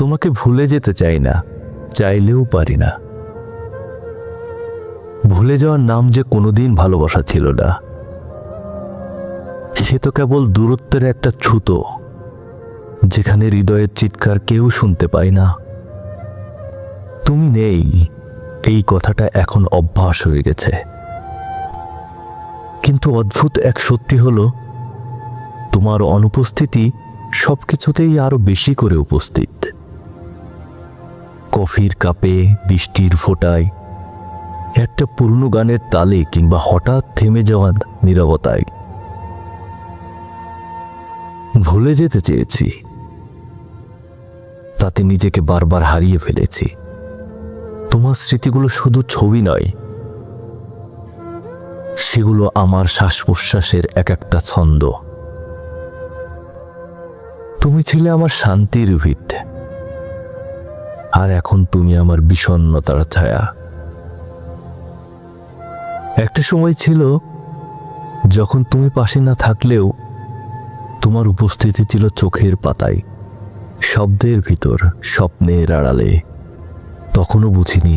তোমাকে ভুলে যেতে চাই না, চাইলেও পারি না। ভুলে যাওয়ার নাম যে কোনোদিন ভালোবাসা ছিল না। সে তো কেবল দূরত্বের একটা ছুতো, যেখানে হৃদয়ের চিৎকার কেউ শুনতে পায় না। তুমি নেই, এই কথাটা এখন অভ্যাস হয়ে গেছে। কিন্তু অদ্ভুত এক সত্যি হলো, তোমার অনুপস্থিতি সবকিছুতেই আরও বেশি করে উপস্থিত। কফির কাপে বৃষ্টির ফোঁটায়। একটা পুরনো গানের তালে কিংবা হঠাৎ থেমে যাওয়ার নীরবতায়। ভুলে যেতে চেয়েছি। তাতে নিজেকে বারবার হারিয়ে ফেলেছি। তোমার স্মৃতিগুলো শুধু ছবি নয়। সেগুলো আমার শ্বাস প্রশ্বাসের এক একটা ছন্দ। তুমি ছিলে আমার শান্তির ভিত। আর এখন তুমি আমার বিষণ্ণতার ছায়া। একটা সময় ছিল, যখন তুমি পাশে না থাকলেও তোমার উপস্থিতি ছিল চোখের পাতায়, শব্দের ভিতর, স্বপ্নের আড়ালে। তখনও বুঝিনি,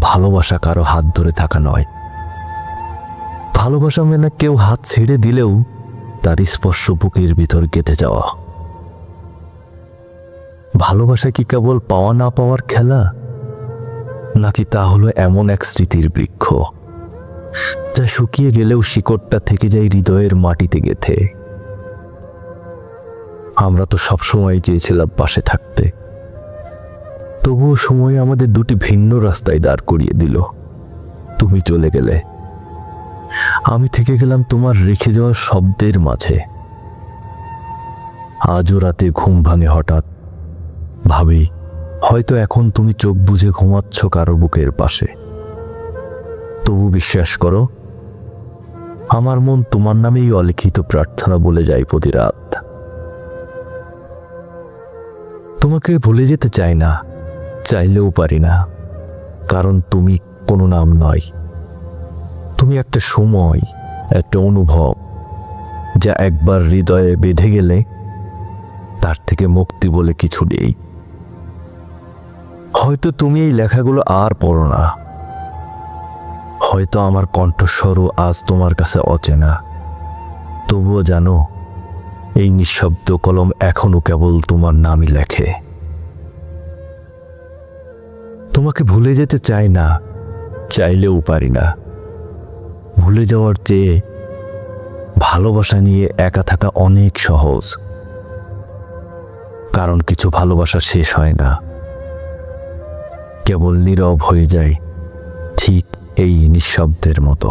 ভালোবাসা কারও হাত ধরে থাকা নয়। ভালোবাসা মেনে কেউ হাত ছেড়ে দিলেও তার স্পর্শ বুকের ভিতর কেটে যাওয়া। ভালোবাসা কি কেবল পাওয়া না পাওয়ার খেলা? নাকি তা হলো এমন এক স্মৃতির বৃক্ষ, যা শুকিয়ে গেলেও শিকড়টা থেকে যায় হৃদয়ের মাটিতে গেথে? আমরা তো সবসময় চেয়েছিলাম পাশে থাকতে। তবুও সময় আমাদের দুটি ভিন্ন রাস্তায় দাঁড় করিয়ে দিল। তুমি চলে গেলে। আমি থেকে গেলাম তোমার রেখে যাওয়া শব্দের মাঝে। আজও রাতে ঘুম ভাঙে হঠাৎ। ভাবি, হয়তো এখন তুমি চোখ বুঝে ঘুমাচ্ছ কারও বুকের পাশে। তবু বিশ্বাস করো, আমার মন তোমার নামেই অলিখিত প্রার্থনা বলে যায় প্রতি রাত তোমাকে ভুলে যেতে চাই না, চাইলেও পারি না, কারণ তুমি কোনো নাম নয়। তুমি একটা সময়, একটা অনুভব, যা একবার হৃদয়ে বেঁধে গেলে তার থেকে মুক্তি বলে কিছু নেই। হয়তো তুমি এই লেখাগুলো আর পড়ো না। হয়তো আমার কণ্ঠস্বরও আজ তোমার কাছে অচেনা। তবুও জানো, এই নিঃশব্দ কলম এখনও কেবল তোমার নামই লেখে। তোমাকে ভুলে যেতে চাই না, চাইলেও পারি না। ভুলে যাওয়ার চেয়ে ভালোবাসা নিয়ে একা থাকা অনেক সহজ। কারণ কিছু ভালোবাসা শেষ হয় না। কেবল নীরব হয়ে যায় ঠিক এই নিঃশব্দের মতো।